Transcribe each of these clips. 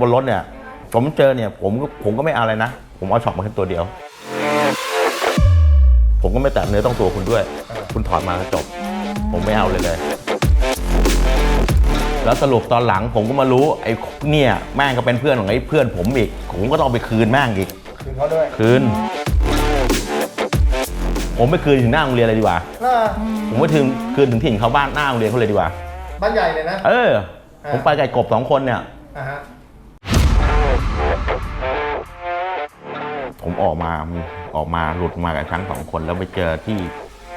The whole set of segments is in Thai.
บนรถเนี่ย ผมเจอเนี่ย ผมก็ผมก็ไม่เอาอะไรนะ ผมเอาช็อปมาแค่ตัวเดียว ผมก็ไม่แตะเนื้อต้องตัวคุณด้วย คุณถอดมาก็จบ ผมไม่เอาเลยเลย แล้วสรุปตอนหลังผมก็มารู้ไอ้เนี่ยแม่งก็เป็นเพื่อนของไอ้เพื่อนผมอีก ผมก็ต้องเอาไปคืนแม่งอีก คืนเขาด้วย คืน ผมไปคืนถึงหน้าโรงเรียนเลยดีกว่า น่าผมไปถึงคืนถึงถิ่นเขาบ้านหน้าโรงเรียนเขาเลยดีกว่า บ้านใหญ่เลยนะ เอออ่าผมไปกับไอ้กบสองคนเนี่ย อ่าฮะ ผมออกมาออกมาหลุดมากับทั้งสองคนแล้วไปเจอที่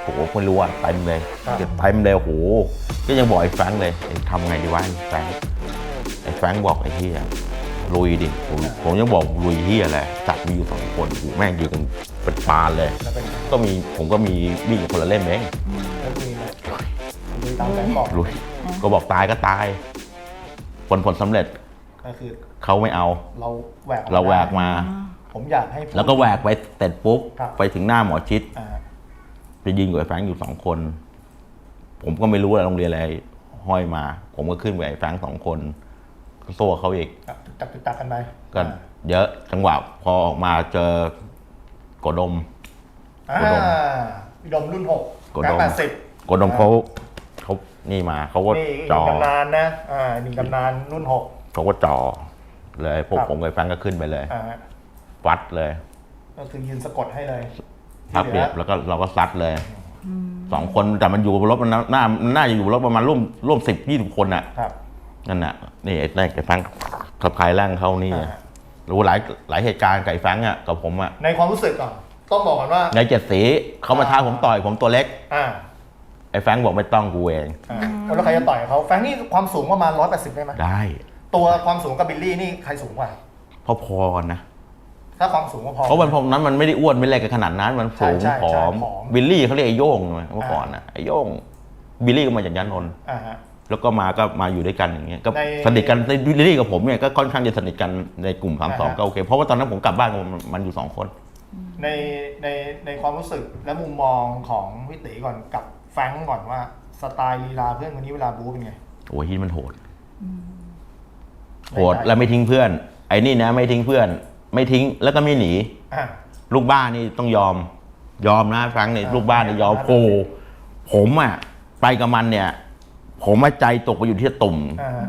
โหไม่รู้อะเต็มเลยเต็มเลยโอ้โหก็ยังบอกไอ้แฟรงค์เลยไอ้ทำไงดีวะไอ้แฟรงค์ไอ้แฟรงค์บอกไอ้เฮียลุยดิผมผมยังบอกลุยเฮียแหละจับมีอยู่สองคนโอ้โหแม่งยืนกันเป็นปานเลยแล้วเป็นไงก็มีผมก็มีมีดคนละเล่มเองแล้วมีไหมลุยตามแผนบอกลุยก็บอกตายก็ตาย ผลผลสำเร็จก็คือเขาไม่เอา เราแหวกออเราแหวกมา ผมอยากให้พูด แล้วก็แหวกไปเสร็จปุ๊บ ครับ ไปถึงหน้าหมอชิด อ่าไปยิงกับไอ้แฟรงค์อยู่สองคน ผมก็ไม่รู้ว่าโรงเรียนอะไรห้อยมา ผมก็ขึ้นไปไอ้แฟรงค์สองคนก็โซ่เขาอีกตักตักกันไปก็เยอะจังหวะพอออกมาเจอโกดม อ่าโกดมพี่ดมรุ่นหกโกดม แปดสิบโกดมเขาเขานี่มาเขาก็นี่อีกหจ่นึ่องตำนานนะอ่าหนึ่งตำนานรุ่นหก เขาก็จ่อเลยพวกครับ ผมกับไอ้แฟรงค์ก็ขึ้นไปเลย อ่า วัดเลยก็คือยืนสะกดให้เลยพับที่เปเหรีลืยอบแล้วก็เราก็ซัดเลยสองคนแต่มันอยู่บนรถมันน่าน่าน่าจะอยู่บนรถประมาณร่วมร่วมสิบยี่สิบคนน่ะครับนั่นน่ะนี่ไอ้แรกไอ้แฟรงค์ขับคายแร่งเข้านี่อ่ารู้หลายหลายเหตุการณ์กับไอ้แฟรงค์อะกับผมอะในความรู้สึกก่อนต้องบอกก่อนว่าในเจ็ดสีเขามาท้าผมต่อยผมตัวเล็กอ่าไอ้แฟรงค์บอกไม่ต้องกูเองอ่าแล้วใครจะต่อยเขาแฟรงค์นี่ความสูงประมาณร้อยแปดสิบได้ไหมได้ ตัวความสูงกับบิลลี่นี่ใครสูงกว่าพอพอๆกันนะ ถ้าความสูงก็พอ เพราะมันพอนั้นมันไม่ได้อ้วนไม่เล็กกันขนาดนั้น มันสูงใช่ใช่ผอมใช่ผอมบิลลี่เขาเรียกไอ้โย่งใช่ไหมเมื่อก่อนนะไอ้โย่งบิลลี่ก็มาจากยันนนท์อ่าฮะ แล้วก็มาก็มาอยู่ด้วยกันอย่างเงี้ยก็ในสนิทกันในบิลลี่กับผมเนี่ยก็ค่อนข้างจะสนิทกันในกลุ่มสามสองอ่าฮะ ก็โอเคเพราะว่าตอนนั้นผมกลับบ้านมันมันอยู่สองคน ในในในความรู้สึกและมุมมองของพี่ตีก่อนกับแฟรงก์ก่อนว่าสไตล์ลีลาเพื่อนคนนี้เวลาบู๊เป็นไง โอ้ยที่มันโหดในโหดใจแล้วไม่ทิ้งเพื่อน ไอ้นี่นะไม่ทิ้งเพื่อน ไม่ทิ้งแล้วก็ไม่หนี อะ ลูกบ้านนี่ต้องยอม ยอมนะครั้งเนี่ยอ่าลูกบ้านนี่ยอมอ่าโอ้ผมอะไปกับมันเนี่ย ผมว่าใจตกไปอยู่ที่ตุ่ม อ่าฮะ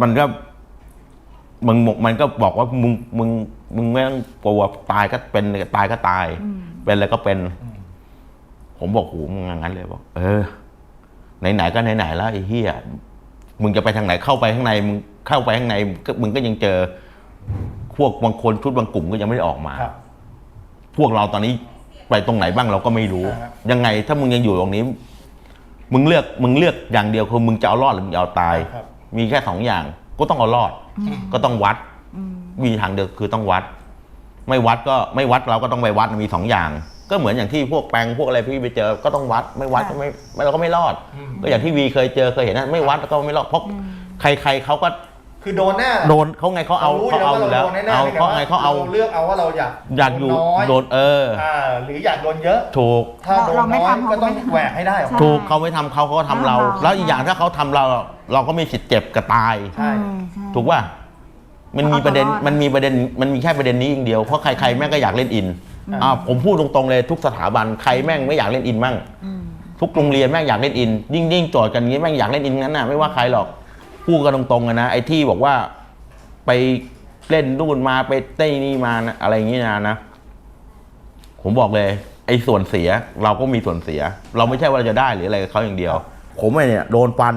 มันก็มึงมันก็บอกว่ามึงมึงมึงไม่ต้องกลัวตายก็เป็นตายก็ตาย เป็นอะไรก็เป็น ผมบอกโหมึงอย่างนั้นเลยบอกเออไหนๆก็ไหนๆแล้วไอ้เหี้ยมึงจะไปทางไหนเข้าไปข้างในมึงเข้าไปข้างในก็มึงก็ยังเจอ พวกบางคนชุดบางกลุ่มก็ยังไม่ได้ออกมา ครับ พวกเราตอนนี้ไปตรงไหนบ้างเราก็ไม่รู้อ่าฮะยังไงถ้ามึงยังอยู่ตรงนี้ มึงเลือกมึงเลือกอย่างเดียวคือมึงจะเอารอดหรือมึงจะเอาตาย ครับ มีแค่สองอย่างก็ต้องเอารอด ก็ต้องวัด มีทางเดียวคือต้องวัด ไม่วัดก็ไม่วัดเราก็ต้องไปวัดมีสองอย่าง ก็เหมือนอย่างที่พวกแปลงพวกอะไรพี่ไปเจอ ก็ต้องวัด ไม่วัดก็ไม่ไม่เราก็ไม่รอดอืมก็อย่างที่วีเคยเจอเคยเห็นนะไม่วัดก็ไม่รอดเพราะใครๆเขาก็ คือโดนแน่โดนเขาไงเขาเอารู้เขาเอาอยู่แล้วโดนแน่ๆเอาพียงแต่เขาไงเขาเอารเลือกเอาว่าเราอยากอยากอยู่โน้อยโดนเอออ่าหรืออยากโดนเยอะถูกถ้าโดนเราไม่น้อยทำก็ต้องเขาก็ไม่ทำแหวกให้ได้เหรอใช่ถูกเขาไม่ทำเขาเขาก็ทำเราทำเรา แล้วอีกอย่างถ้าเขาทำเราเราก็มีสิทธิ์เจ็บกับตายใช่อืมใช่ถูกป่ะมันมีประเด็นเอาตัวรอดมันมีประเด็นมันมีแค่ประเด็นนี้อย่างเดียวเพราะใครๆแม่งก็อยากเล่นอินอ่าผมพูดตรงๆเลยทุกสถาบันใครแม่งไม่อยากเล่นอินมั่งอืมทุกโรงเรียนแม่งอยากเล่นอินยิ่งยิ่งโจทย์กันอย่างนี้แม่งอยากเล่นอินงั้นน่ะไม่ว่าใครหรอก พูดกันตรงๆอะนะไอ้ที่บอกว่าไปเล่นนู่นมาไปเต้นนี่มานะอะไรอย่างนี้นะนะ ผมบอกเลย ไอ้ส่วนเสียเราก็มีส่วนเสีย เราไม่ใช่ว่าเราจะได้หรืออะไรกับเขาอย่างเดียว ผมเนี่ย โดนฟัน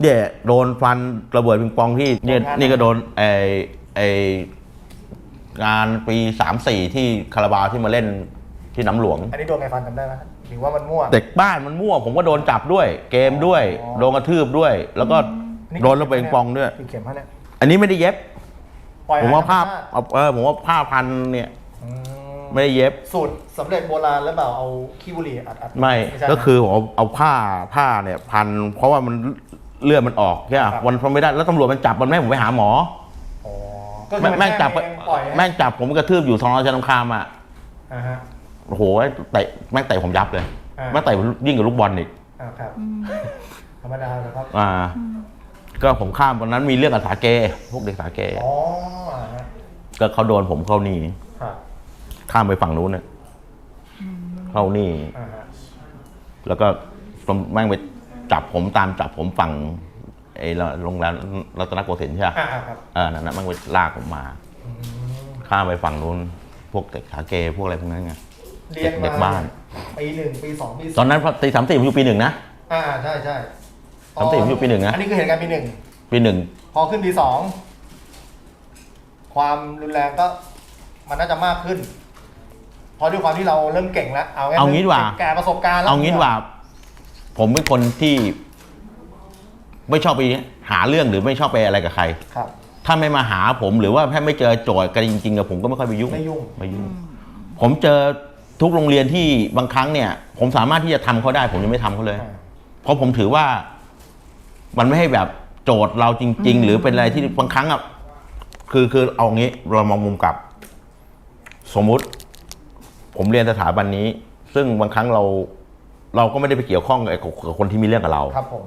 เนี่ยโดนฟันระเบิดปิงปองที่เนี่ยโดนงานนี่ก็โดนไอไองานปีสามสี่ที่คาราบาวที่มาเล่นที่น้ำหลวง อันนี้โดนไงฟันจำได้ไหม หรือว่ามันมั่ว เด็กบ้านมันมั่ว ผมก็โดนจับด้วย เกมด้วย อ๋อ โดนกระทืบด้วย แล้วก็นี่โดนระเบิดปิงปองด้วย กี่เข็มฮะเนี่ยอันนี้ไม่ได้เย็บ ปล่อยผมว่าหยผ้าธรรมชติเอาเออผมว่าผ้าพันเนี่ย อืมไม่ได้เย็บ สูตรสำเร็จโบราณแล้วเปล่าเอาขี้บุหรี่อัดอัดไม่ใช่ก็คือผมเอาเอาผ้าผ้าเนี่ยพัน เพราะว่ามันเลือดมันออกใช่ไหมครับ วันพไม่ได้แล้วตำรวจมันจับมันไม่ให้ผมไปหาหมอ อ๋อก็คือแม่งแม่งจับเองปล่อยให้แม่งจับผมกระทืบอยู่ทองราชนคามอะอ่าฮะ โอ้โหเตะแม่งเตะผมยับเลยอ่าแม่งเตะผมยิ่งกับลูกบอลอีกอ่าครับธรรมดาเลยครับอ่า ก็ผมข้ามวันนั้นมีเรื่องกับสาเกพวกเด็กสาเกอ๋ออ่าฮะก็เขาโดนผมเข้านี่ ครับข้ามไปฝั่งนู้นเนี่ยเข้านี่ อ่าฮะแล้วก็แม่งไปจับผมตามจับผมฝั่งไอ้โรงแรมรัตนโกสินทร์ใช่ไหมอ่าอ่าครับเออนั่นนะแม่งไปลากผมมา อืมข้ามไปฝั่งนู้น พวกเด็กขาเกพวกอะไรพวกนั้นไง เรียนเด็มากบ้าน ปีหนึ่งปีสองปีตอนนั้นตีสามสี่ผมอยู่ปีหนึ่งนะ อ่าใช่ใช่สามสี่ผมอยู่ปีหนึ่งนะ อันนี้คือเหตุการณ์ปีหนึ่งปีหนึ่งพอขึ้นปีสองความรุนแรงก็มันน่าจะมากขึ้นเพราะด้วยความที่เราเริ่มเก่งแล้วเอาเอางี้ดีกว่า แก่ประสบการณ์แล้วเอางี้ดีกว่า ผมเป็นคนที่ ไม่ชอบไปหาเรื่องหรือไม่ชอบไปอะไรกับใคร ครับ ถ้าไม่มาหาผมหรือว่าถ้าไม่เจอโจทย์กันจริงๆกับผมก็ไม่ค่อยไปยุ่งไม่ยุ่ง ไม่ยุ่ง ผมเจอ ทุกโรงเรียนที่บางครั้งเนี่ย ผมสามารถที่จะทำเขาได้ ผมยังไม่ทำเขาเลยอ่าเพราะผมถือว่ามันไม่ให้แบบโจทย์เราจริง ๆ หรือเป็นอะไรที่บางครั้งอะคือคือเอางี้เรามองมุมกลับ สมมุติ ผมเรียนสถาบันนี้ ซึ่งบางครั้งเรา เราก็ไม่ได้ไปเกี่ยวข้องกับกับคนที่มีเรื่องกับเราครับ ผม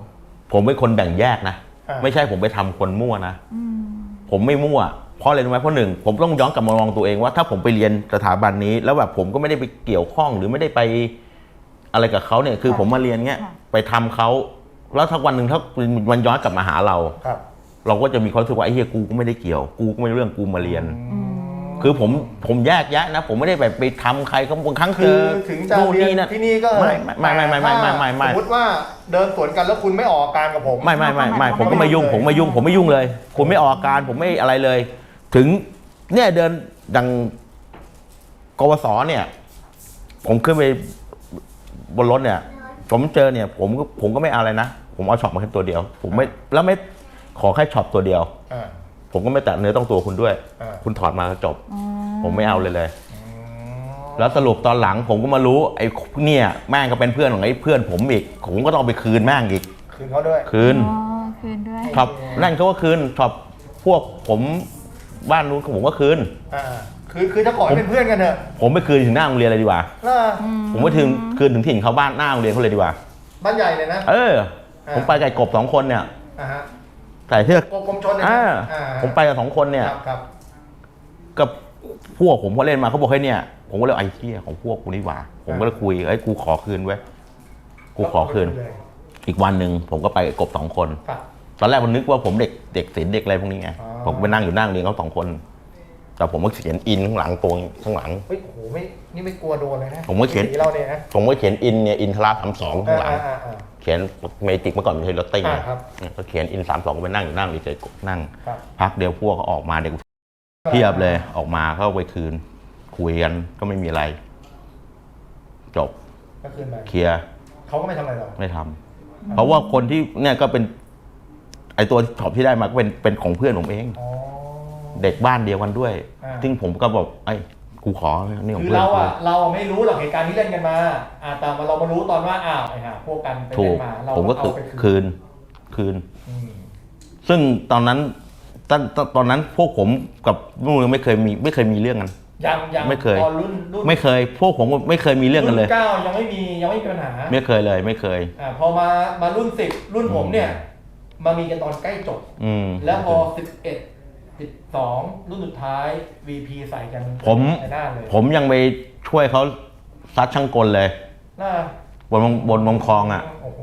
ผมเป็นคนแบ่งแยกนะอ่าไม่ใช่ผมไปทำคนมั่วนะผมไม่มั่ว เพราะอะไรรู้ไหมเพราะหนึ่งผมต้องย้อนกลับมามองตัวเองว่าถ้าผมไปเรียนสถาบันนี้ แล้วแบบผมก็ไม่ได้ไปเกี่ยวข้องหรือไม่ได้ไปอะไรกับเขาเนี่ยคือค่ะผมมาเรียนเงี้ยค่ะไปทำเขาแล้วถ้าวันหนึ่งถ้ามันย้อนกลับมาหาเราครับ เราก็จะมีความรู้สึกว่าไอ้เฮียกูก็ไม่ได้เกี่ยวกูก็ไม่ได้เรื่องกูมาเรียนอืมคือผมผมแยกแยะนะ ผมไม่ได้แบบไปทำใครก็บางครั้งคืเจออถึงจะนู่นเรียนี่นนะที่นี่ก็ไม่ไม่ไม่ไม่ไม่ไม่ไม่ไม่สมมติว่าเดินสวนกันแล้วคุณไม่ออกอาการกับผม ไม่ไม่ไม่ไม่ไม่ผมก็ไม่ยุ่งเลยผมไม่ยุ่งผมไม่ยุ่งเลยผมไม่ออกอาการผมไม่อะไรเลย ถึงเนี่ยเดินดังกวสเนี่ย ผมขึ้นไปบนรถเนี่ย ผมเจอเนี่ย ผมก็ผมก็ไม่เอาอะไรนะ ผมเอาช็อปมาแค่ตัวเดียว ผมไม่แล้วไม่ขอแค่ช็อปตัวเดียว อ่า ผมก็ไม่แตะเนื้อต้องตัวคุณด้วย อ่า คุณถอดมาก็จบอ๋อผมไม่เอาเลยเลยอืมแล้วสรุปตอนหลังผมก็มารู้ไอ้เนี่ยแม่งก็เป็นเพื่อนของไอ้เพื่อนผมอีก ผมก็ต้องเอาไปคืนแม่งอีกคืนเขาด้วย คืน อ๋อคืนด้วยช็อปนั่นเขาก็คืนช็อปพวกผม บ้านนู้นผมก็คืน อ่าคือคือจะขอให้เป็นเพื่อนกันเถอะผมไปคืนถึงหน้าโรงเรียนเลยดีกว่าน่าผมไปถึงคืนถึงถิ่นเขาบ้านหน้าโรงเรียนเขาเลยดีกว่า บ้านใหญ่เลยนะ เออ อ่า ผมไปกับไอ้กบสองคนเนี่ยอ่าฮะใส่เสื้อกรมชนเนี่ยอ่าอ่าผมไปกับสองคนเนี่ย ครับครับกับพวกผมเขาเล่นมาเขาบอกให้เนี่ย ผมก็เลยไอ้เที่ยของพวกกูนี่หว่า ผมก็เลยคุยไอ้ยกูขอคืนไว้ยกูขอคืน เลยอีกวันหนึ่งผมก็ไปกับกบสองคน ครับตอนแรกผมนึกว่าผมเด็กเด็กศิลป์เด็กอะไรพวกนี้ไง อ๋อ ผมไปนั่งอยู่นั่งเรียนเขาสองคน แต่ผมก็เขียนอินข้างหลังตัวข้างหลัง เฮ้ยโอ้โหไม่นี่ไม่กลัวโดนเลยนะผมก็เขียนสีเราเนี่ยนะผมก็เขียนอินเนี่ยอินทราสามสองข้างหลัง อ่าอ่าอ่าเขียนเมจิกเมื่อก่อนมันใช้รถติ้งอ่าครับก็เขียนอินสามสองไปนั่งอยู่นั่งเฉยๆนั่ง ครับ พักเดียวพวกเขาออกมาเด็กเทียบเลยออกมาเขาเอาไปคืน คุยกันก็ไม่มีอะไร จบก็คืนไปเคลียร์เขาก็ไม่ทำอะไรหรอกไม่ทำเพราะว่าคนที่เนี่ยก็เป็น ไอตัวช็อปที่ได้มาก็เป็นเป็นของเพื่อนผมเอง อ๋อ เด็กบ้านเดียวกันด้วย อ่า ซึ่งผมก็บอกไอ้ยกูขอนี่ของคือเพื่อนเรากูอะเราไม่รู้หรอกเหตุการณ์ที่เล่นกันมาอ่าแต่มาเรามารู้ตอนว่าอ้าวไอ้ห่าพวกกันไปถูเล่กนมาเราผมก็เอาคือไปคืนคืนคืน อืมซึ่งตอนนั้นตอนตอนตอนนั้นพวกผมกับนู่นไม่เคยมีไม่เคยมีเรื่องกัน ยังยังไม่เคย ตอนรุ่นรุ่นไม่เคย พวกผมไม่เคยมีเรื่องกันเลย รุ่นเก้ายังไม่มียังไม่มีปัญหา ไม่เคยเลย ไม่เคย อ่าพอมามารุ่นสิบรุ่นผมเนี่ย มามีกันตอนใกล้จบ อืม แล้วพอสิบเอ็ดสิบสองรุ่นสุดท้าย VP ใส่กันผม ในหน้าเลยผมยังไปช่วยเขาซัดช่างกลเลย หน้าบนบนวงคลองอะ โอ้โห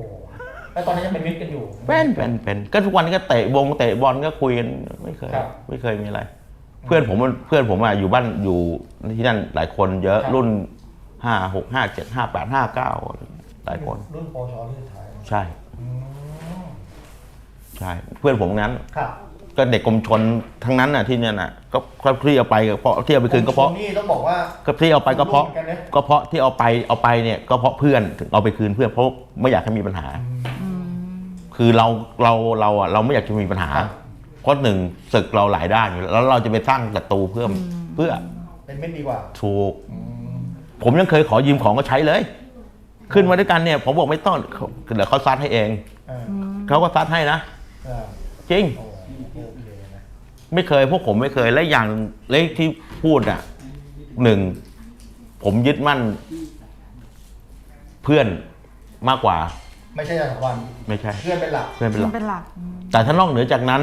แล้วตอนนี้ยังเป็นมิตรกันอยู่ เป็นเป็นเป็นก็ทุกวันนี้ก็เตะวงเตะบอลก็คุยกันไม่เคย ครับไม่เคยมีอะไร เพื่อนผมมันเพื่อนผมอะอยู่บ้านอยู่ที่นั่นหลายคนเยอะครับ รุ่นห้าหกห้าเจ็ดห้าแปดห้าเก้าหลายคน รุ่นปชรุ่นสุดท้าย ใช่อืม ใช่เพื่อนผมทั้งนั้น ครับก็เด็กกรมชนทั้งนั้นน่ะที่เนี่ยน่ะก็ก็ที่เอาไปก็เพราะที่เอาไปคืนก็เพราะผมนี่ต้องบอกว่า ก็ที่เอาไปก็เพราะ รู้เหมือนกันนะ ก็เพราะที่เอาไปเอาไปเนี่ยก็เพราะเพื่อนถึงเอาไปคืนเพื่อนเพราะไม่อยากให้มีปัญหาอืมคือเราเราเราอะเราไม่อยากจะมีปัญหาครับเพราะหนึ่งศึกเราหลายด้านอยู่แล้วแล้วเราจะไปสร้างศัตรูเพิ่มเพื่อเป็นมิตรดีกว่าถูกอืมผมยังเคยขอยืมของก็ใช้เลย ขึ้นมาด้วยกันเนี่ย ผมบอกไม่ต้องเขาเดี๋ยวเขาซัดให้เอง อ่าอืมเขาก็ซัดให้นะ อ่าจริง โอ้โอเคนะไม่เคยพวกผมไม่เคยและอย่างเลขที่พูดอะหนึ่งผมยึดมั่น เพื่อนมากกว่า ไม่ใช่สถาบันไม่ใช่ เพื่อนเป็นหลัก เพื่อนเป็นหลัก เป็นหลักอืมแต่ถ้านอกเหนือจากนั้น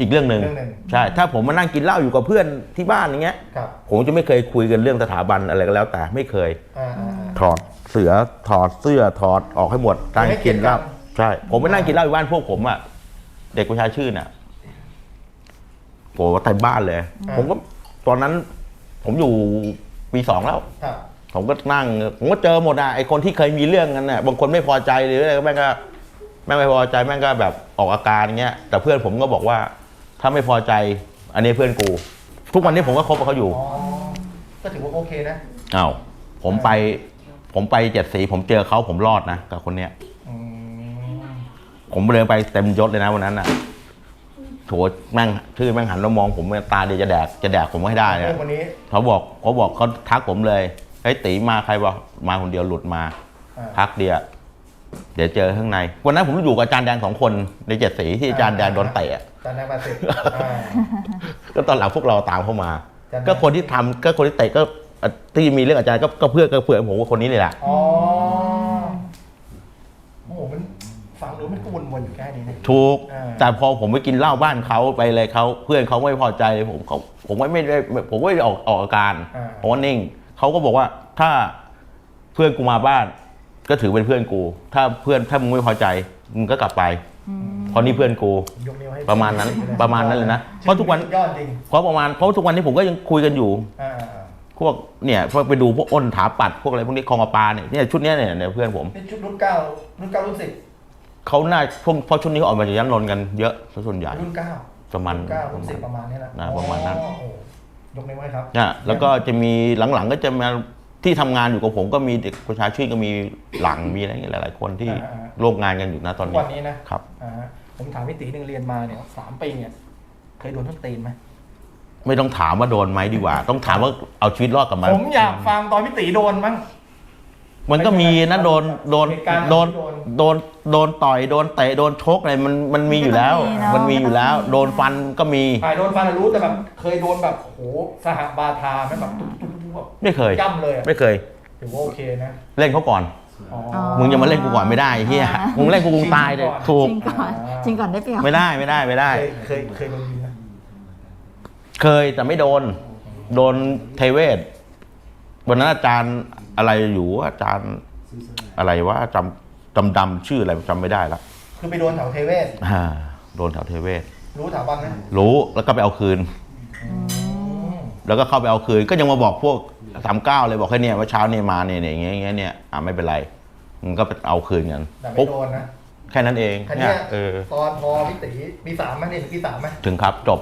อีกเรื่องหนึ่งเรื่องหนึ่ง ใช่ ถ้าผมมานั่งกินเหล้าอยู่กับเพื่อนที่บ้านอย่างเงี้ย ครับผมจะไม่เคยคุยกันเรื่องสถาบันอะไรก็แล้วแต่ไม่เคย อ่าอ่าอ่าถอดเสือถอดเสื้อถอดออกให้หมดนั่งไม่เกี่กิยนวเหล้ากัน ใช่ ผมไปนั่งกินเหล้าอยู่บ้านพวกผมอะ เด็กประชาชื่นอะโอ้เต็มบ้านเลยผมก็ตอนนั้น ผมอยู่ปีสองแล้ว ครับ ผมก็นั่ง ผมก็เจอหมดอะไอคนที่เคยมีเรื่องกันน่ะบางคนไม่พอใจหรืออะไรก็แม่งก็แม่งไม่พอใจแม่งก็แบบออกอาการอย่างเงี้ย แต่เพื่อนผมก็บอกว่า ถ้าไม่พอใจ อันนี้เพื่อนกู ทุกวันนี้ผมก็คบกับเขาอยู่อ๋อ ก็ถือว่าโอเคนะ อ้าวผมไป ผมไปเจ็ดสี ผมเจอเขาผมรอดนะกับคนเนี้ยอืม ผมเดินไปเต็มยศเลยนะวันนั้นน่ะโถแม่งชื่อแม่งหันมามองผมตาเดียวจะแดกจะแดกผมให้ได้เพื่เนี่อยนคนนี้เขาบอกเขาบอกเขาทักผมเลยเฮ้ยตีมาใครบอกมาคนเดียวหลุดมาอ่าพักเดียวเดี๋ยวเจอข้างใน วันนั้นผมอยู่กับอาจารย์แดงสองคนในเจ็ดสีที่อาจารย์แดงโดนเตะอะจานแดงแปดสิบอ่าก็ตอนหลังพวกเราตามเข้ามาอาจารย์แดงก็คนที่ทำก็คนที่เตะก็ที่มีเรื่องอาจารย์ก็ก็เพื่อนก็เพื่อนผมว่าคนนี้เลยแหละ อ๋อโอ้โหมันฟังดูมันก็วนๆอยู่แค่นี้นะ ถูก อ่า แต่พอผมไปกินเหล้าบ้านเขาไปเลยเขาเพื่อนเขาไม่พอใจเลยผมเขาผมไม่ไม่ได้ผมไม่ได้ออกออกอาการอ่า ผมว่านิ่งเขาก็บอกว่าถ้าเพื่อนกูมาบ้าน ก็ถือเป็นเพื่อนกู ถ้าเพื่อนถ้ามึงไม่พอใจมึงก็กลับไปเพราะนี่เพื่อนกู ยกนิ้วให้ประมาณนั้นเลยประมาณนั้นเลยนะเพราะทุกวัน ยอดจริงเพราะประมาณเพราะทุกวันนี้ผมก็ยังคุยกันอยู่ อ่าอ่าอ่าพวกเนี่ยพวกไปดูพวกอ้นถาปัดพวกอะไรพวกนี้คลองปลาเนี่ยเนี่ยชุดเนี้ยเนี่ยเนี่ยเพื่อนผมนี่ชุดรุ่นเก้ารุ่นเก้ารุ่นสิบ เขาน่าพวกเพราะชุดนี้เขาออกมาจากยันนนท์กันเยอะซะส่วนใหญ่รุ่นเก้าประมาณรุ่นเก้ารุ่นสิบประมาณนี้แหละนะประมาณนั้นอ๋อโอ้โหยกนิ้วให้ครับเนี่ยแล้วก็จะมีหลังๆก็จะมาที่ทำงานอยู่กับผมก็มีเด็กประชาชื่นก็มีหลังมีอะไรอย่างเงี้ยหลายๆคนที่อ่าอ่าร่วมงานกันอยู่นะตอนทุกนี้วันนี้นะครับอ่าผมถามพี่ตีหนึ่งเรียนมาเนี่ยสามปีเนี่ยเคยโดนต้นตีนไหมไม่ต้องถามว่าโดนไหมดีกว่า ต้องถามว่าเอาชีวิตรอดกับมันผมอยากฟังตอนพี่ตีโดนมั้ง มันก็มีนะโดนโดนเหตุการณ์โดนที่โดนโดนโดนต่อยโดนเตะโดนชกอะไรมันมันมีอยู่แล้ว มันก็มีเนอะมันมีอยู่แล้ว โดนฟันก็มีอ่าโดนฟันอะรู้แต่แบบเคยโดนแบบโหสหบาทาไหมแบบตุ๊บตุ๊บตุ๊บแบบไม่เคยย่ำเลยอะไม่เคยถือว่าโอเคนะ เล่นเขาก่อนอ๋ออ๋อมึงจะมาเล่นกูก่อนไม่ได้ไอ้เฮียอ่ามึมึงเล่นกูกูตายเลยจริงก่อนถูกจริงก่อนจริงก่อนได้เปรียบไม่ได้ไม่ได้ไม่ได้ เคยเคยเคยโดนยิงนะเคยแต่ไม่โดน โดนเทเวศวันนั้นอาจารย์ อะไรอยู่อาจารย์อะไรว่าจำจำดำๆชื่ออะไรจำไม่ได้ละคือไปโดนแถวเทเวศอ่าโดนแถวเทเวศรู้ถามบ้างไหมรู้แล้วก็ไปเอาคืนอืมแล้วก็เข้าไปเอาคืน ก็ยังมาบอกพวกสามเก้าเลยบอกแค่เนี่ยว่าเช้าเนี่ยมาเนี่ยเนี่ยอย่างเงี้ยอย่างเงี้ยเนี่ยอ่าไม่เป็นไรมึงก็ไปเอาคืนกันแต่ไม่ปุ๊บโดนนะแค่นั้นเองคันเนี่เนี้ยยเออตอนพอพี่ตีปีสามไหมเนี่ยปีสามไหมถึงครับจบ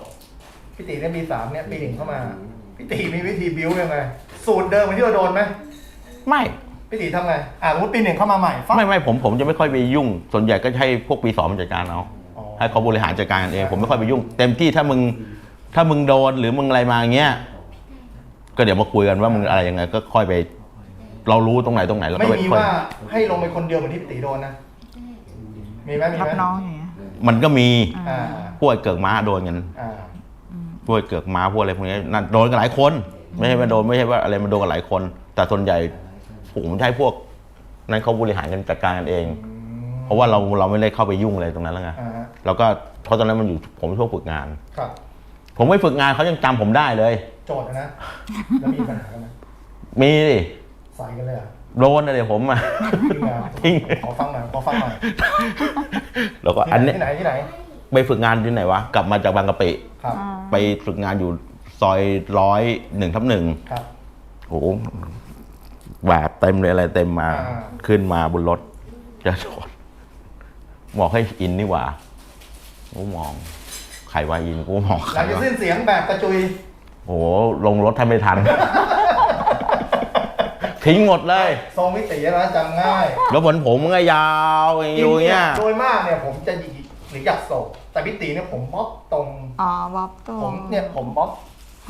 พี่ตีเนี่ยปีสามเนี่ยปีหนึ่งเข้ามาพี่ตีมีวิธีบิ้วยังไงสูตรเดิมเหมือนที่เราโดนไหม ไม่พี่ตีทำไงอ่าสมมติปีหนึ่งเข้ามาใหม่ฟักไม่ไม่ผมผมจะไม่ค่อยไปยุ่ง ส่วนใหญ่ก็ให้พวกปีสองมันจัดการเอาอ๋อให้เขาบริหารจัดการกันเองผมไม่ค่อยไปยุ่ง เต็มที่ถ้ามึงถ้ามึงโดนหรือมึงอะไรมาอย่างเงี้ยก็เดี๋ยวมาคุยกันว่ามึงอะไรยังไง ก็ค่อยไป เรารู้ตรงไหนตรงไหนเราไม่ก็ไปมีค่อยว่าให้ลงไปคนเดียวเหมือนที่พี่ตีโดนนะมีไหมมีรับไหมน้องอย่างเงี้ยมันก็มีอ่าพวกเกิกม้าโดนกัน อ่าพวกเกิกม้าพวกอะไรพวกนี้นั่นโดนกันหลายคน ไม่ใช่ว่าโดนไม่ใช่ว่าอะไรมันโดนกันหลายคน แต่ส่วนใหญ่ ผมใช้พวกนั้นเขาบริหารกันจัดการกันเองอืมเพราะว่าเราเราไม่ได้เข้าไปยุ่งอะไรตรงนั้นแล้วไงอ่าฮะแล้วก็เพราะตอนนั้นมันอยู่ผมช่วงฝึกงาน ครับ ผมไม่ฝึกงานเขายังจำผมได้เลย โจทย์นะ แล้วมีปัญหากันไหมมีดิใส่กันเลยเหรอะโดนอะไรผมอะ จริงเหรอจริง ขอฟังหน่อยขอฟังหน่อยแล้วก็อันเนี้ยที่ไหนที่ไหนไปฝึกงานที่ไหนวะกลับมาจากบางกะปิ ครับอ่า ไปฝึกงานอยู่ซอยร้อยหนึ่งทับหนึ่งครับ โอ้โห แบบเต็มเลยอะไรเต็มมา อ่า ขึ้นมาบนรถจะชนบอกให้อินนี่หว่ากูมองใครว่าอินกูมองหใครลังจากวะสิ้นเสียงแบบกระจุยโอ้โหลงรถแทบไม่ทัน ทิ้งหมดเลย ทรงวิตีนะจำง่ายแล้วบนผมก็ยาวอย่างอยู่อย่างเงี้ย โดยมากเนี่ยผมจะหยิกหรืออยากโศกแต่พี่ตีเนี่ยผมบ๊อบตรง อ๋อบ๊อบตัวผมเนี่ยผมบ๊อบ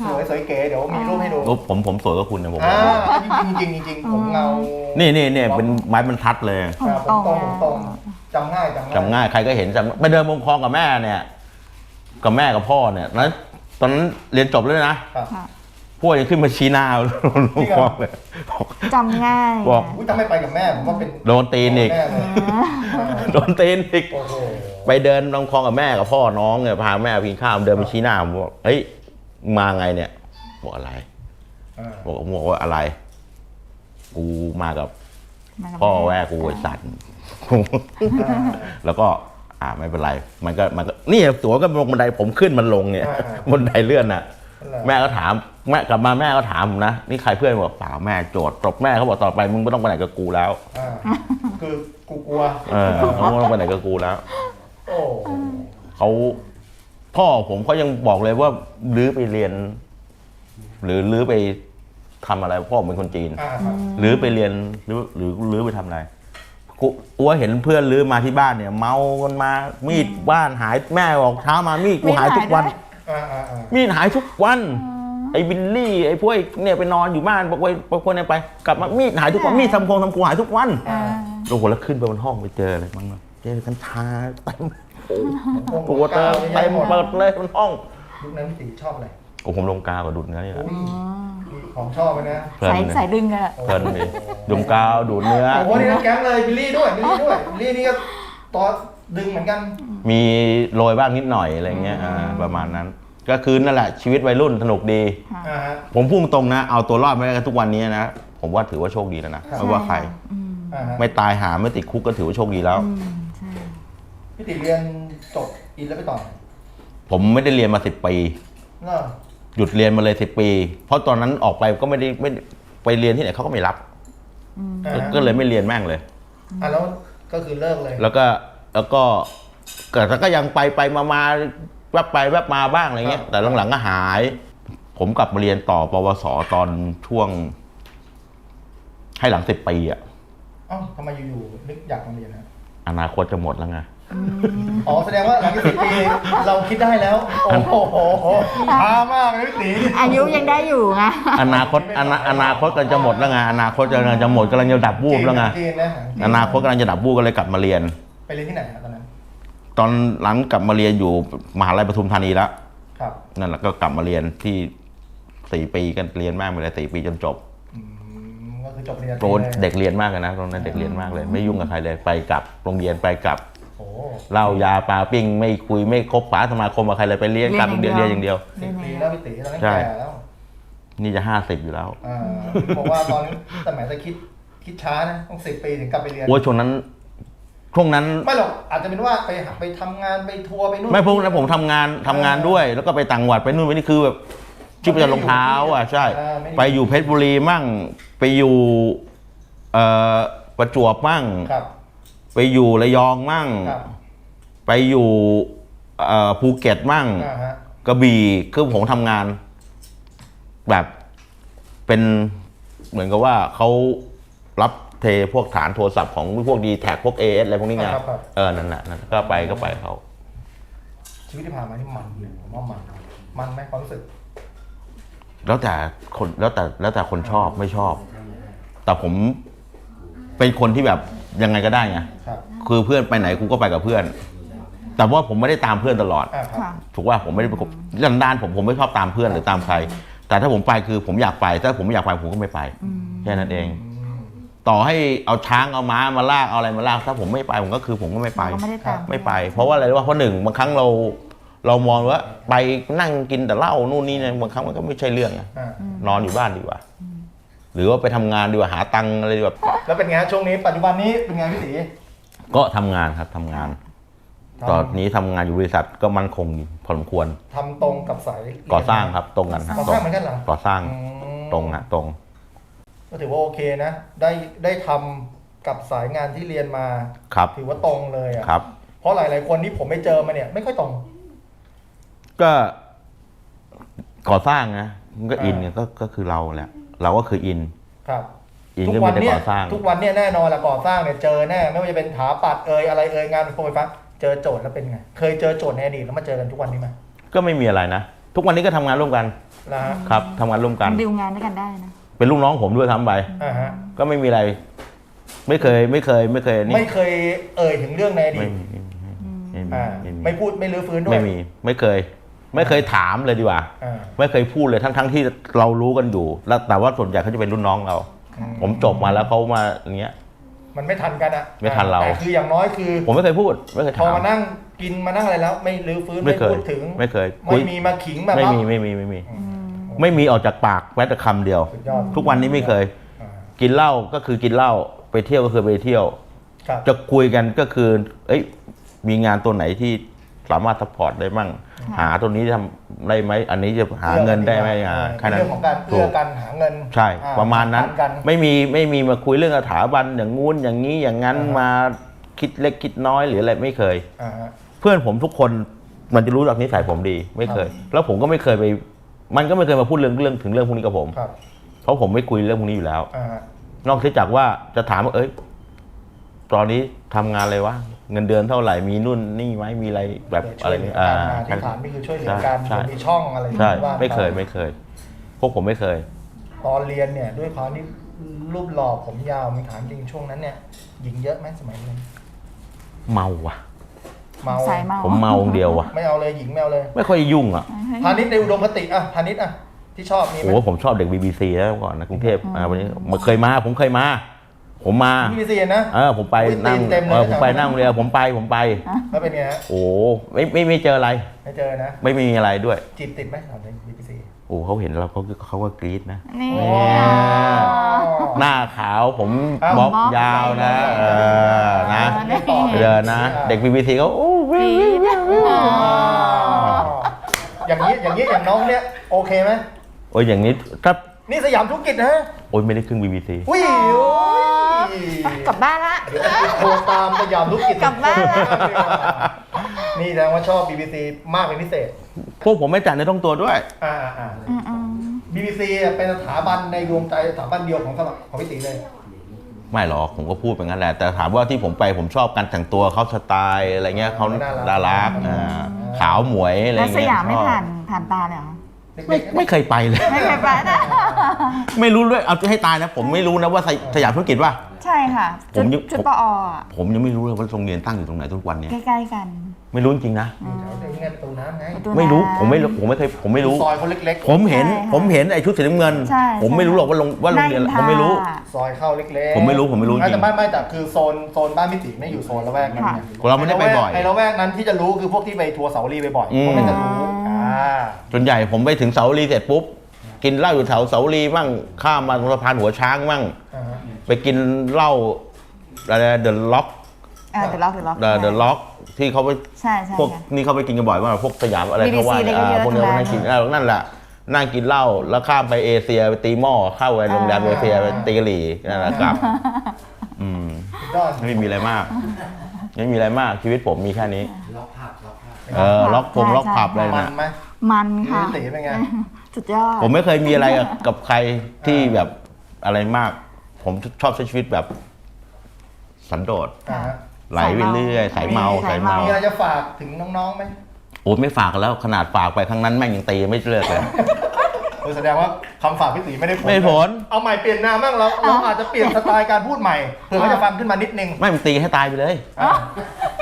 สวยสวยเก๋เดี๋ยวมีรูปให้ดูรูปผมผมสวยกว่าคุณนะผมอ่าบอกจริงจริงๆจริงๆผมเงานี่นี่นี่เป็นไม้บรรทัดเลยผมอ่าตรงผมตรงจำง่ายจำง่ายจำง่ายใครก็เห็นจำไปเดินบนคลองกับแม่เนี่ย กับแม่กับพ่อเนี่ยนั้นตอนนั้นเรียนจบแล้วนะครับค่ะพวกยังขึ้นมาชี้หน้าบนคลองเลยบอกจำง่ายบอกอุ้ยถ้าไม่ไปกับแม่ผมว่าเป็นโดนตีนอีกแน่เลยอ่าอ่าโดนตีนอีกโอ้โหไปเดินลองคลองกับแม่กับพ่อน้องเนี่ยพาแม่ไปกินข้าวเดินไปชี้หน้าผมบอกเฮ้ย มาไงเนี่ยบอกอะไรอ่าบอกผมบอกว่าอะไร กูมากับมากับพ่อม่แม่กูไอ้สัตว์แล้วก็ อ่าไม่เป็นไร มันก็มันก็นี่ตัวก็ลงบันไดผมขึ้นมันลงเนี่ยบันไดเลื่อนน่ะ แม่ก็ถามแม่กลับมาแม่ก็ถามผมนะนี่ใครเพื่อนบอกเปล่าแม่โจทย์ตบแม่เขาบอกต่อไปมึงไม่ต้องไปไหนกับกูแล้ว อ่าคือกูกลัว เออเขาไม่ต้องไปไหนกับกูแล้ว โอ้ เขา พ่อผมเขายังบอกเลยว่าลื้อไปเรียน หรือลื้อไปทำอะไรพ่อผมเป็นคนจีน อ่าครับหรือไปเรียนหรือหรือหรือไปทำอะไรกูอัวเห็นเพื่อนลื้อมาที่บ้านเนี่ย เมากันมามีดบ้านหายแม่บอกเช้ามามีดกูหายทุกวันอ่าอ่าอ่ามีดหายทุกวัน ไอ้บิลลี่ไอ้พวกไอ้เนี่ยไปนอนอยู่บ้านบอกไว้บอกคนเนี่ยไป กลับมามีดหายทุกวันมีดทำโครงทำครัวหายทุกวันอ่า โอ้โหแล้วขึ้นไปบนห้องไปเจออะไรบ้างวะเจอกัญชาเต็ม พวกตัวเต็มกาวเต็มหมดเปิดเลยบนห้องยุคนั้นพี่ตีชอบอะไรโอ้ผมลงกาวกับดุดเนื้อนี่แหละอุ้ยของชอบไปนะเพลินใส่เลยใส่ดึงอะเพลินเลยดุมกาวดูดเนื้อโอ้โหนี่นักแก๊งเลยบิลลี่ด้วยบิลลี่ด้วยบิลลี่นี่ก็ตอนดึงเหมือนกัน มีโรยบ้างนิดหน่อยอะไรเงี้ยอ่าประมาณนั้น ก็คือนั่นแหละชีวิตวัยรุ่นสนุกดีอ่าฮะผมพุ่งตรงนะ เอาตัวรอดมาได้ทุกวันนี้นะ ผมว่าถือว่าโชคดีแล้วนะครับไม่ว่าใครอืมอ่าฮะไม่ตายหาไม่ติดคุกก็ถือว่าโชคดีแล้วอืมใช่ พี่ตีเรียนจบอินแล้วไปต่อผมไม่ได้เรียนมาสิบปีเนาะหยุดเรียนมาเลยสิบปี เพราะตอนนั้นออกไปก็ไม่ได้ไม่ไปเรียนที่ไหนเขาก็ไม่รับ อ่าก็ฮะก็เลยไม่เรียนแม่งเลย อะแล้วก็คือเลิกเลย แล้วก็แล้วก็เกิดก็ยังไปไปมามาแวบไปแวบมาบ้างอะไรเงี้ย ครับ แต่หลังๆก็หาย ผมกลับมาเรียนต่อปวสตอนช่วง ให้หลังสิบปีอะเอ้าทำไมอยู่ๆนึกอยากมาเรียนฮะอนาคตจะหมดแล้วไง อ๋อแสดงว่าหลังจากสิบปีเราคิดได้แล้ว โอ้โหช้ามากเลยพี่ตีอายุยังได้อยู่ไงอนาคตอนาอนาคตกำลังจะหมดแล้วไงอนาคตกำลังจะหมดกำลังจะดับวูบแล้วไงจีนนะจีอนาคตกำลังจะดับวูบก็เลยกลับมาเรียน ไปเรียนที่ไหนฮะตอนนั้น ตอนหลังกลับมาเรียนอยู่มหาลัยปทุมธานีแล้วครับนั่นแหละก็กลับมาเรียนที่สี่ปีกันเรียนแม่งไปเลยสี่ปีจนจบอืมก็คือจบปริญญาตโดรีนเลยเด็กเรียนมากเลยนะตรงนั้นเด็กเรียนมากเลย ไม่ยุ่งกับใครเลยไปกลับโรงเรียนไปกลับโอ้ เหล้ายาปลาปิ้งไม่คุยไม่คบปาสมาคมกับใครเลยไปเรียนกลับเรีเรียยนนอย่างเดียวเรียนอย่างเดียวสิบปีแล้วพี่ตีตอนนั้นใช่แก่แล้ว นี่จะห้าสิบอยู่แล้วอ่าบอกว่าตอนนั้นแต่แหมแต่คิดคิดช้านะต้องสิบปีถึงกลับไปเรียนโอ้ยช่วงนั้นช่วงนั้นไม่หรอกอาจจะเป็นว่าไปหาไปทำงานไปทัวร์ไปนู่นไม่พวกนั้นผมทำงานทำงานด้วย แล้วก็ไปต่างจังหวัดไปนู่นไปนี่คือแบบชิบจะรองเท้าอะใช่ ไปอยู่เพชรบุรีมั่ง ไปอยู่เอ่อประจวบมั่งครับ ไปอยู่ระยองมั่ง ครับไปอยู่เอ่อภูเก็ตมั่ง อ่าฮะกระบี่คือผมทำงาน แบบเป็นเหมือนกับว่าเขารับเทพวกฐานโทรศัพท์ของพวกดีแท็กพวกเอเอสอะไรพวกนี้ไงครับครับ เออ นั่นแหละนั่นก็ไปก็ไปเขา ชีวิตที่ผ่านมานี่มันเลยผมว่ามัน มันไหมความรู้สึก แล้วแต่คนแล้วแต่แล้วแต่คนชอบไม่ชอบ แต่ผมเป็นคนที่แบบ ยังไงก็ได้ไงครับคือเพื่อนไปไหนกูก็ไปกับเพื่อน แต่ว่าผมไม่ได้ตามเพื่อนตลอด อ่าครับค่ะ ถูกว่าผมไม่ได้ประกบดันด้านผมผมไม่ชอบตามเพื่อนหรือตามใคร แต่ถ้าผมไปคือผมอยากไปถ้าผมไม่อยากไปผมก็ไม่ไปแค่นั้นเองอืมต่อให้เอาช้างเอาม้ามาลากเอาอะไรมาลาก ถ้าผมไม่ไปผมก็คือผมก็ไม่ไปเราก็ไม่ได้ตาม ไม่ไป เพราะว่าอะไรรู้ว่าเพราะหนึ่งบางครั้งเราเรามองว่าไปนั่งกินแต่เหล้านู่นนี่เนี่ยบางครั้งมันก็ไม่ใช่เรื่องไงอ่านอนอยู่บ้านดีกว่า หรือว่าไปทำงานดีกว่าหาตังค์อะไรดีกว่าแล้วเป็นไงฮะช่วงนี้ปัจจุบันนี้เป็นไงพี่ตีก็ทำงานครับทำงาน ตอนนี้ทำงานอยู่บริษัทก็มั่นคงอยู่พอสมควร ทำตรงกับสายก่อสร้างครับตรงกันครับก่อตสรร้างงเหมือนกันเหรอก่อสร้างอืมตรงฮะตรง ก็ถือว่าโอเคนะ ได้ได้ทำกับสายงานที่เรียนมา ครับ ถือว่าตรงเลยอะครับ เพราะหลาย ๆ คนที่ผมไม่เจอมาเนี่ยไม่ค่อยตรง ก็ก่อสร้างนะมันก็อ่าอินไงก็ก็คือเราแหละ เราก็คืออิน ครับ อินทุก็กมีวันแต่เนี่ยก่อสร้าง ทุกวันเนี่ยแน่นอนละก่อสร้างเนี่ยเจอแน่ไม่ว่าจะเป็นถาปัดเอ่ยอะไรเอ่ยงานไฟฟ้าเจอโจทย์แล้วเป็นไง เคยเจอโจทย์ในอดีตแล้วมาเจอกันทุกวันนี้ไหมก็ไม่มีอะไรนะ ทุกวันนี้ก็ทำงานร่วมกันนะฮะครับทำงานร่วมกัน ดิวงานด้วยกันได้นะ เป็นลูกน้องผมด้วยทำไป อ่าฮะก็ไม่มีอะไร ไม่เคยไม่เคยไม่เคยนี่ไม่เคยเอ่ยถึงเรื่องในอดีไม่ตมีไม่มีอ่าไม่มีไม่พูดไม่รื้อฟื้นด้วยไม่มีไม่เคย ไม่เคยถามเลยดีกว่า อ่า ไม่เคยพูดเลยทั้งทั้งที่เรารู้กันอยู่แล้วแต่ว่าส่วนใหญ่เขาจะเป็นรุ่นน้องเราอืมผมจบมาแล้วเขามาอย่างเงี้ย มันไม่ทันกันอะไม่ทันเรา แต่คืออย่างน้อยคือ ผมไม่เคยพูด ไม่เคยพอถาม มานั่งกินมานั่งอะไรแล้ว ไม่รื้อฟื้นไม่ไม่เคยพูดถึงไม่เคยคุไม่ยมีมาขิงแบบไม่ว่ามีไม่มีไม่มีอืมไม่มีออกจากปากแม้แต่คำเดียว สุดยอดทุกวันนี้ไม่เคย อ่ากินเหล้าก็คือกินเหล้าไปเที่ยวก็คือไปเที่ยว ครับ จะคุยกันก็คือ เอ้ย มีงานตัวไหนที่สามารถซัพพอร์ตได้มั่ง หาตัวนี้ทำได้ไหมอันนี้จะหาเงินได้ไหมอ่าแค่นั้นเรื่องของการถูเอื้อกกันหาเงินใช่อ่ประมาณนั้นหกันไม่มีไม่มีมาคุยเรื่องสถาบันอย่างงู้นอย่างนี้อย่างนั้นอ่าฮะมาคิดเล็กคิดน้อยหรืออะไรไม่เคยอ่าฮะเพื่อนผมทุกคนมันจะรู้จักนิสัยผมดี ไม่เคย แล้วผมก็ไม่เคยไป มันก็ไม่เคยมาพูดเรื่องเรื่องถึงเรื่องพวกนี้กับผมครับเพราะผมไม่คุยเรื่องพวกนี้อยู่แล้วอ่าฮะนอกจากว่าจะถามว่าเอ้ย ตอนนี้ทำงานอะไรวะ เงินเดือนเท่าไหร่มีนู่นนี่ไหมมีอะไรแบบอะไรช่วยเหลืนี่ออ่ากันมาที่ฐานนี่คือช่วยเหลือกันใช่มีช่องอะไรใช่ว่าไม่เคยปไม่เคย พวกผมไม่เคย ตอนเรียนเนี่ยด้วยความที่รูปหล่อผมยาวมีถามจริงช่วงนั้นเนี่ยหญิงเยอะไหมสมัยเรียนเมาว่ะเมาสายเมาผมเมาองเดียวว่ะไม่เอาเลยหญิงไม่เอาเลย ไม่ค่อยยุ่งอะพาณิชย์ในอุดมคติอะพาณิชย์อะที่ชอบมีไหมโอ้ผมชอบเด็ก BBC แล้วก่อนนะกรุงเทพอ่าวันนี้มาเคยมาผมเคยมา ผมมาพี่พีซีนะ เออผมไปอุ๊ยนั่งเต็มเลย เออผมไปแถวนั้นนั่งเรือผมไปผมไป แล้วเป็นไงฮะโอ้ไม่ไม่ไม่เจออะไร ไม่เจอนะ ไม่มีอะไรด้วย จีบติดไหมถามเลยบีพีซีโอ้เขาเห็นเราเขาเขาก็กรี๊ดนะ นี่โอ้หน้าขาวผมอ้าวบ๊อบบ๊อบยาวนะเออนะนี่เดินนะ เด็ก BBC เขาโอ้วิดีววิววิววิวอ๋ออย่างนี้อย่างนี้อย่างน้องเนี่ยโอเคไหมโอ้ยอย่างนี้ถ้านี่สยามธุรกิจนะโอ้ยไม่ได้ครึ่ง BBC อุ้ยโอ้ย กลับบ้านละ เดี๋ยวจะโทรตามสยามธุรกิจกลับบ้านละ นี่แสดงว่าชอบ BBC มากเป็นพิเศษ พวกผมไม่จ่ายในต้องตัวด้วย อ่าอ่า อืมอืม BBC เป็นสถาบันในดวงใจสถาบันเดียวของสำหรับของพี่ตีเลย ไม่หรอกผมก็พูดไปงั้นแหละ แต่ถามว่าที่ผมไปผมชอบการแต่งตัวเขาสไตล์อะไรเงี้ยเขาน่ารักดารักอ่าขาวหมวยอะไรแล้วสเงี้ยยามไม่ชอบผ่านผ่านตาเลยเหรอไม่เด็กๆไม่เคยไปเลย ไม่เคยไปนะ ไม่รู้ด้วยเอาให้ตายนะ ผมไม่รู้นะว่าสยสยามธุรกิจว่าใช่ค่ะผจุมดยังจุดปออะผมยังไม่รู้เลยว่าโรงเรียนตั้งอยู่ตรงไหนทุกวันเนี้ใกล้ๆกันไม่รู้จริงๆนะนี่แถวเดียวนี่ไงประตูน้ำไงประตูไม่รู้น้ำ ผมไม่รู้ผมไม่เคยผมไม่รู้ ซอยคนเล็กผมเห็นใช่ค่ะผมเห็นไอ้ชุดสีน้ำเงิน ใช่ผมไม่รู้หรอกว่าโรงว่าโรงเรียนอะไราผมไม่รู้ทาๆ ซอยเข้าเล็กๆผมไม่รู้ผมไม่รู้จริงแต่ไม่ไม่แต่คือโซนโซนบ้านพี่ตีไม่อยู่โซนละแวกนั้นไงค่ะเราไม่ได้ไปบ่อย ไอ้ละแวกนั้นที่จะรู้คือพวกที่ไปทัวร์เสาวรีไปบ่อยอืมพวกนั้นจะรู้อ่า ส่วนใหญ่ผมไปถึงเสาลีเสร็จปุ๊บ กินเหล้าอยู่แถวเสาลีมั่งข้ามมาตรงสะพานหัวช้างมั่ง อ่าฮะ ไปกินเหล้าอะไรเดอะล็อกอ่าเดี๋ยวล็อกเดี๋ยวล็อกเดอะล็อกที่เขาไปใช่ใช่พวกค่ะนี่เขาไปกินกันบ่อยมากพวกสยามอะไร BBC เขาว่าเนี่ยอะไรก็เยอะอ่าพวกนี้ทั้งนั้นั่น งกินเออนั่นแหละนั่งกินเหล้าแล้วข้ามไปเอเชียไปตีหม้อเข้าไปโรงแรมอ่าเอเชียไปตีกะหรี่นั่นแหละกลับ อืมสุดยอดไม่มีอะไรมาก ไม่มีอะไรมากชีวิตผมมีแค่นี้เออล็อกพงล็อกผับอะไรมันนะไหมมันค่ะพี่ตีเป็นไง สุดยอด ผมไม่เคยมีอะไรกับกับใครที่แบบอะไรมาก ผมชอบใช้ชีวิตแบบสันโดษอ่าฮะไหลไปเรื่อยสายเมาสายเมา มีอะไรจะฝากถึงน้องๆไหมโอ้ไม่ฝากกันแล้วขนาดฝากไปครั้งนั้นแม่งยังตีไม่เลิกเลย เออแสดงว่าคำฝากพี่ตีไม่ได้ผลไม่ผล เอาใหม่เปลี่ยนหน้าบ้างเราเราอาจจะเปลี่ยนสไตล์การพูดใหม่เผื่อเขาจะฟังขึ้นมานิดนึงไม่มันตีให้ตายไปเลย อะ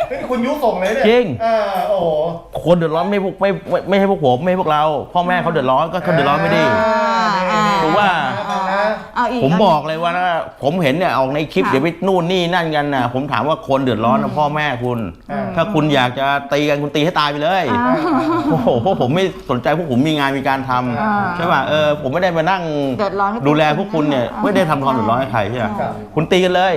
นี่คุณยุส่งเลยเนี่ยจริง เออโอ้โห คนเดือดร้อนไม่พวกไม่ไม่ไม่ให้พวกผมไม่ให้พวกเรา พ่อแม่เขาเดือดร้อนก็เขาเดือดร้อนไม่ดี อ่า ถูกว่าฟังนะ เอาอีกผมบอกเลยว่านะผมเห็นเนี่ยออกในคลิปค่ะ เดี๋ยวไปนู่นนี่นั่นกันนะผมถามว่าคนเดือดร้อนนะพ่อแม่คุณ อ่า ถ้าคุณอยากจะตีกันคุณตีให้ตายไปเลยอ่า โอ้โหพวกผมไม่สนใจพวกผมมีงานมีการทำอ่าใช่ป่ะเออผมไม่ได้มานั่งเดือดร้อนให้ดูแลพวกคุณเนี่ยอ่า ไม่ได้ทำความเดือดร้อนให้ใครใช่ไหมครับ คุณตีกันเลย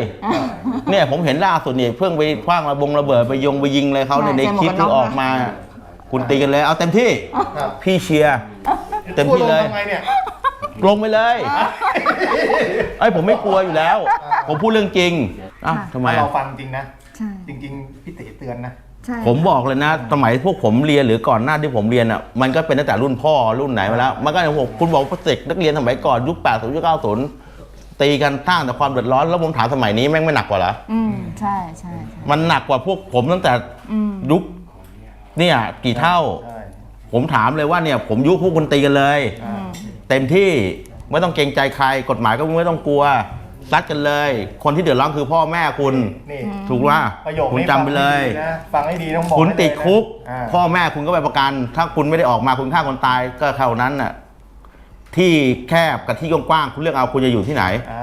เนี่ยผมเห็นล่าสุดเนี่ยเพิ่งไปคว้างระบงระเบิดไปยงไปยิงเลยเขาในในคลิปที่ออกมา คุณตีกันเลยเอาเต็มที่ ครับพี่เชียร์เต็มที่เลยพูดงทำไงเนี่ย ลงไปเลยไอ้ยผมไม่กลัวอยู่แล้ว ผมพูดเรื่องจริงอ้าวค่ะทำไมเราอะฟังจริงนะ ใช่ จริง ๆ พี่ตีเตือนนะ ใช่ผมบอกเลยนะ สมัยพวกผมเรียนหรือก่อนหน้าที่ผมเรียนอะมันก็เป็นตั้งแต่รุ่นพ่อรุ่นไหนมาแล้ว มันก็อย่างผมคุณบอกว่าเด็กนักเรียนสมัยก่อนยุค80ยุค90ตีกันสร้างแต่ความเดือดร้อนแล้วผมถามสมัยนี้แม่งไม่หนักกว่าเหรอ อืมใช่ใช่ใช่มันหนักกว่าพวกผมตั้งแต่อืมยุคเนี่ยกี่เท่า ใช่ผมถามเลยว่าเนี่ยผมยุคพวกคุณตีกันเลยอ่า เต็มที่ไม่ต้องเกรงใจใคร กฎหมายก็ไม่ต้องกลัวซัดกันเลย คนที่เดือดร้อนคือพ่อแม่คุณ นี่ถูกว่าประโยคคุณนี้จำไปเลย ฟังให้ดีนะฟังให้ดีต้องบอกคุณให้เลยนะติดคุกอ่าพ่อแม่คุณก็ไปประกัน ถ้าคุณไม่ได้ออกมาคุณฆ่าคนตายก็เท่านั้นน่ะที่แคบกับที่กว้างๆคุณเลือกเอาคุณจะอยู่ที่ไหน อ่า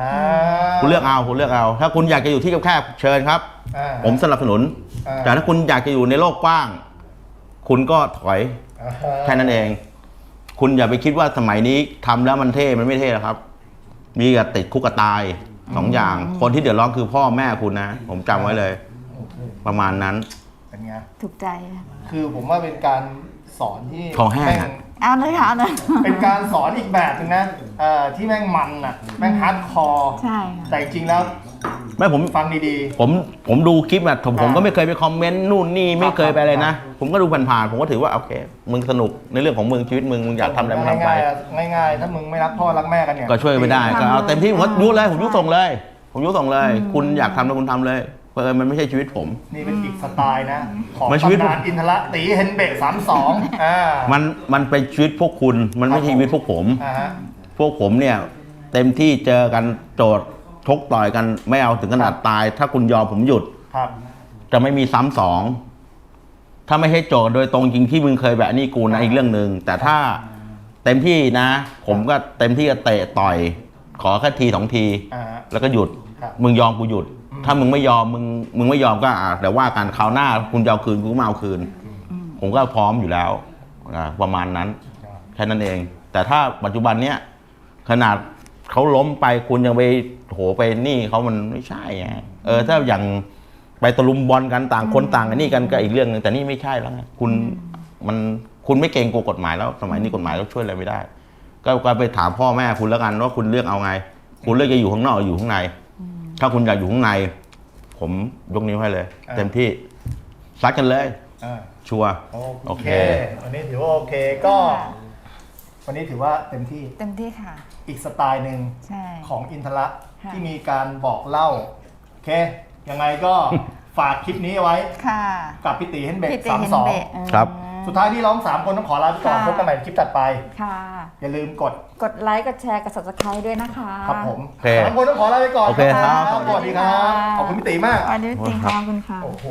คุณเลือกเอาคุณเลือกเอา ถ้าคุณอยากจะอยู่ที่แคบๆเชิญครับ อ่า ผมสนับสนุน อ่า แต่ถ้าคุณอยากจะอยู่ในโลกกว้าง คุณก็ถอยอ่าฮะแค่นั้นเอง คุณอย่าไปคิดว่าสมัยนี้ทำแล้วมันเท่ มันไม่เท่หรอกครับ มีกับติดคุกกับตายสองอย่าง คนที่เดือดร้อนคือพ่อแม่คุณนะ ผมจำไว้เลย โอเคประมาณนั้น เป็นไงถูกใจค่ะคือผมว่าเป็นการสอนที่ของแห้งอะม่เอาเลยค่ะเอาเลยเป็นการสอนอีกแบบหนึงนะเอ่อที่แม่งมันอะแม่งฮาร์ดคอร์ใช่ค่ะแต่จริงๆแล้ว ไม่ผมฟังดีผมผมดูคลิปอะผมผมอ่าก็ไม่เคยไปคอมเมนต์นู่นนี่ไม่เคยไปอะไรนะครับผมก็ดูผ่านๆผมก็ถือว่าโอเค มึงสนุกในเรื่องของมึงชีวิตมึงมึงๆอยากทำอะไรมึงทำไป ง่ายๆอะง่ายๆ ถ้ามึงไม่รักพ่อรักแม่กันเนี่ยก็ช่วยไม่ได้ก็เอาเต็มที่ผมก็ยุเลยผมยุส่งเลย ผมยุส่งเลยอืมคุณอยากทำแล้วคุณทำเลยเพราะเอิญมันไม่ใช่ชีวิตผม นี่เป็นอีกสไตล์นะ ของมันชีวิต ตำนานอินทระตีเฮนเบะสามสองอ่ามันมันเป็นชีวิตพวกคุณมันไม่ใช่ชีวิตพวกผม อ่าฮะ พวกผมเนี่ยเต็มที่เจอกันโจทย์ ชกต่อยกันไม่เอาถึงขนาดตาย ถ้าคุณยอมผมหยุด ครับ จะไม่มีซ้ำสอง ถ้าไม่ใช่โจทย์โดยตรงจริงที่มึงเคยแบบนี้กูนะอีกเรื่องหนึ่งแต่ถ้าเต็มที่นะ ผมก็เต็มที่จะเตะต่อย ขอแค่ทีสองที อ่าฮะแล้วก็หยุด ครับ มึงยอมกูหยุดอืมถ้ามึงไม่ยอมมึงมึงไม่ยอมก็อะแต่ว่าการคราวหน้าคุณจะเอาคืนกูก็มาเอาคืนอืมผมก็พร้อมอยู่แล้วอะประมาณนั้น แค่นั้นเอง แต่ถ้าปัจจุบันเนี้ยขนาด เขาล้มไปคุณยังไปโหไปนี่เขามันไม่ใช่ไงเออ ถ้าอย่างไปตะลุมบอลกันต่างคนต่างกันนี่กันก็อีกเรื่องหนึ่งแต่นี่ไม่ใช่แล้วไงคุณมันคุณไม่เกรงกลัวกฎหมายแล้ว สมัยนี้กฎหมายก็ช่วยอะไรไม่ได้ ก็ก็ไปถามพ่อแม่คุณแล้วกันว่าคุณเลือกเอาไง คุณเลือกจะอยู่ข้างนอกหรืออยู่ข้างใน ถ้าคุณอยากอยู่ข้างใน ผมยกนิ้วให้เลยอ่าเต็มที่ซัดกันเลยอ่าชัวร์โอโอเคเควันนี้ถือว่าโอเคก็ วันนี้ถือว่าเต็มที่ เต็มที่ค่ะ อีกสไตล์หนึ่งใช่ ของอินทระค่ะ ที่มีการบอกเล่า โอเค ยังไงก็ ฝากคลิปนี้เอาไว้ค่ะกับพี่ตีเฮนเบกพี่เจสามเฮนสองเบะครับ อืม สุดท้ายที่ร้องสามคนต้องขอลาไปก่อนค่ะ พบกันใหม่ในคลิปถัดไป ค่ะ อย่าลืมกดกดไลค์ กดแชร์ กด subscribe ด้วยนะคะ ครับผมโอเคสามคนต้องขอลาไปก่อนโอเคครับ สวัสดีครับ ขอบคุณพี่ตีมากวันนี้จริงๆขอบคุณค่ะ โอ้โห